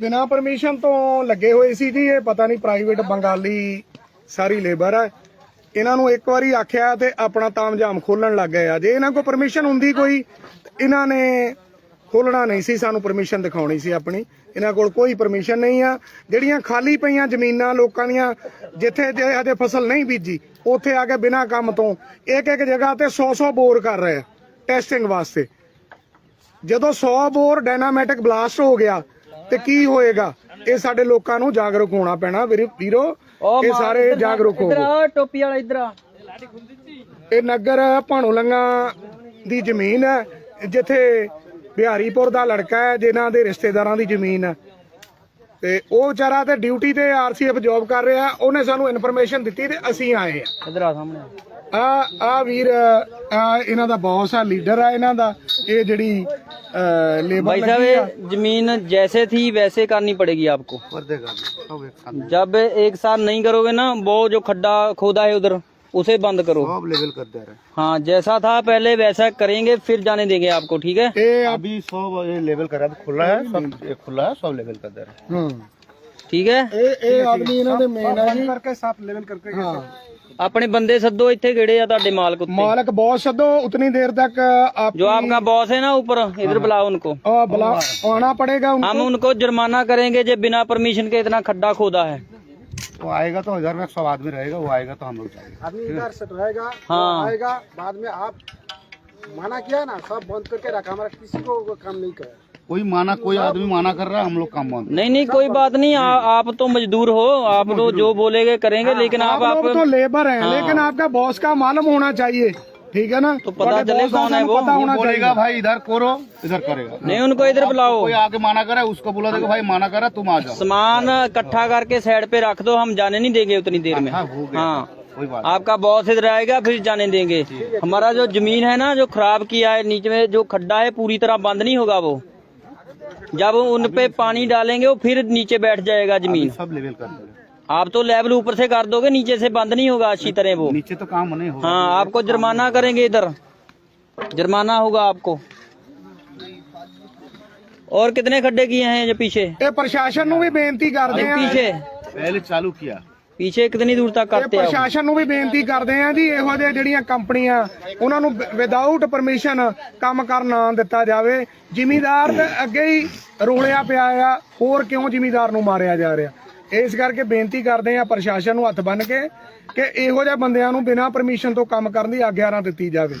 ਬਿਨਾ ਪਰਮਿਸ਼ਨ ਤੋਂ ਲੱਗੇ ਹੋਏ ਸੀ ਜੀ, ਇਹ ਪਤਾ ਨਹੀਂ ਪ੍ਰਾਈਵੇਟ ਬੰਗਾਲੀ ਸਾਰੀ ਲੇਬਰ ਹੈ ਇਹਨਾਂ ਨੂੰ ਇੱਕ ਵਾਰੀ ਆਖਿਆ ਤੇ ਆਪਣਾ ਤਾਮਝਾਮ ਖੋਲਣ ਲੱਗ ਗਏ ਆ। ਜੇ ਇਹਨਾਂ ਕੋਲ ਪਰਮਿਸ਼ਨ ਹੁੰਦੀ ਕੋਈ, ਇਹਨਾਂ ਨੇ ਖੋਲਣਾ ਨਹੀਂ ਸੀ, ਸਾਨੂੰ ਪਰਮਿਸ਼ਨ ਦਿਖਾਉਣੀ ਸੀ ਆਪਣੀ। ਇਹਨਾਂ ਕੋਲ ਕੋਈ ਪਰਮਿਸ਼ਨ ਨਹੀਂ ਆ। ਜਿਹੜੀਆਂ ਖਾਲੀ ਪਈਆਂ ਜ਼ਮੀਨਾਂ ਲੋਕਾਂ ਦੀਆਂ, ਜਿੱਥੇ ਜੇ ਹਜੇ ਫਸਲ ਨਹੀਂ ਬੀਜੀ, ਉੱਥੇ ਆ ਕੇ ਬਿਨਾਂ ਕੰਮ ਤੋਂ ਇੱਕ ਇੱਕ ਜਗ੍ਹਾ ਤੇ 100 100 ਬੋਰ ਕਰ ਰਹੇ ਆ ਟੈਸਟਿੰਗ ਵਾਸਤੇ। ਜਦੋਂ 100 ਬੋਰ ਡਾਇਨਾਮੈਟਿਕ ਬਲਾਸਟ ਹੋ ਗਿਆ ਤੇ ਕੀ ਹੋਏਗਾ? ਇਹ ਸਾਡੇ ਲੋਕਾਂ ਨੂੰ ਜਾਗਰੂਕ ਹੋਣਾ ਪੈਣਾ ਵੀਰੇ- ਵੀਰੋ। ਇਹ ਸਾਰੇ ਜਾਗਰੂਕ ਹੋ ਆ ਟੋਪੀ ਵਾਲਾ ਇਧਰ ਆ। ਇਹ ਨਗਰ ਭਾਣੋ ਲੰਗਾ ਦੀ ਜ਼ਮੀਨ ਹੈ। ਜਿੱਥੇ ਬਿਹਾਰੀਪੁਰ ਦਾ ਲੜਕਾ ਹੈ ਜਿਨ੍ਹਾਂ ਦੇ ਰਿਸ਼ਤੇਦਾਰਾਂ ਦੀ ਜ਼ਮੀਨ ਹੈ। ਤੇ ਉਹ ਵਿਚਾਰਾ ਤੇ ਡਿਊਟੀ ਤੇ ਆਰਸੀਐਫ ਜੌਬ ਕਰ ਰਿਹਾ ਉਹਨੇ ਸਾਨੂੰ ਇਨਫੋਰਮੇਸ਼ਨ ਦਿੱਤੀ ਤੇ ਅਸੀਂ ਆਏ ਆ ਇਧਰ ਆ ਸਾਹਮਣੇ। ਆ ਆ ਵੀਰ ਆ ਇਹਨਾਂ ਦਾ ਬੌਸ ਆ ਲੀਡਰ ਆ ਇਹਨਾਂ ਦਾ। ਇਹ ਜਿਹੜੀ भाई साहब ज़मीन जैसे थी वैसे करनी पड़ेगी आपको। तो जब एक साथ नहीं करोगे ना वो जो खड्डा खोदा है उधर उसे बंद करो। लेवल कर दे रहे। हाँ जैसा था पहले वैसा करेंगे फिर जाने देंगे आपको ठीक है? अभी सब लेवल कर खुला है सब खुला है सब लेवल कर दे रहे ठीक है? ए, ए, ਲੈਵਲ ਕਰਕੇ ਹਾਂ अपने बंदे सद्दो ਇੱਥੇ ਕਿਹੜੇ ਆ ਤੁਹਾਡੇ ਮਾਲਕ ਉੱਤੇ ਮਾਲਕ ਬਹੁਤ ਸਦੋ ਉਤਨੀ ਦੇਰ ਤੱਕ ਆਪ जो आपका बॉस है ना ऊपर इधर बुलाओ उनको आ, बुला आना पड़ेगा उनको हम उनको जुर्माना करेंगे जो बिना परमिशन के इतना खड्डा खोदा है वो आएगा तो इधर में सब आदमी रहेगा वो आएगा तो हम लोग जाएंगे आदमी इधर से रहेगा हाँ आएगा बाद में आप मना किया ना सब बंद करके रखा हमारा किसी को वो काम नहीं करे कोई माना कोई आदमी माना कर रहा है हम लोग काम बंद। नहीं नहीं कोई बात नहीं आ, आप तो मजदूर हो आप तो जो बोलेगे करेंगे आ, लेकिन आप आप तो लेबर हैं हाँ। लेकिन आपका बॉस का मालूम होना चाहिए ठीक है ना? तो पता चले कौन है वो। बोलेगा भाई इधर कोरो इधर करेगा। नहीं उनको इधर तो बुलाओ। कोई आके माना करा उसको बोला देखो भाई माना करा तुम आ जाओ। सामान इकट्ठा करके साइड पे रख दो हम जाने नहीं देंगे उतनी देर में। अच्छा, हाँ आपका बॉस इधर आएगा फिर जाने देंगे। हमारा जो ज़मीन है ना जो खराब किया है नीचे में जो खड्डा है पूरी तरह बंद नहीं होगा वो। जब उन पे पानी डालेंगे वो फिर नीचे बैठ जाएगा ज़मीन। सब लेवल कर आप तो लेवल ऊपर से कर दोगे नीचे से बंद नहीं होगा अच्छी तरह वो। नीचे तो काम होने होगा। हाँ आपको जुर्माना करेंगे इधर। जुर्माना होगा आपको। और कितने खड्डे किए हैं जो पीछे? प्रशासन भी बेनती कर दे पीछे। पहले चालू किया। ਪਿੱਛੇ ਕਿਤਨੀ ਦੂਰ ਤੱਕ ਕਰਤੇ ਆ ਪ੍ਰਸ਼ਾਸਨ ਨੂੰ ਵੀ ਬੇਨਤੀ ਕਰਦੇ ਆ ਜੀ ਇਹੋ ਜਿਹੇ ਜਿਹੜੀਆਂ ਕੰਪਨੀਆਂ ਉਹਨਾਂ ਨੂੰ ਵਿਦਆਊਟ ਪਰਮਿਸ਼ਨ ਕੰਮ ਕਰਨ ਨਾ ਦਿੱਤਾ ਜਾਵੇ। ਜ਼ਿਮੀਦਾਰ ਤੇ ਅੱਗੇ ਹੀ ਰੋਲਿਆ ਪਿਆ ਆ ਹੋਰ ਕਿਉਂ ਜ਼ਿਮੀਦਾਰ ਨੂੰ ਮਾਰਿਆ ਜਾ ਰਿਹਾ? ਇਸ ਕਰਕੇ ਬੇਨਤੀ ਕਰਦੇ ਆ ਪ੍ਰਸ਼ਾਸਨ ਨੂੰ ਹੱਥ ਬੰਨ ਕੇ ਕਿ ਇਹੋ ਜਿਹੇ ਬੰਦਿਆਂ ਨੂੰ ਬਿਨਾਂ ਪਰਮਿਸ਼ਨ ਤੋਂ ਕੰਮ ਕਰਨ ਦੀ ਆਗਿਆ ਨਾ ਦਿੱਤੀ ਜਾਵੇ।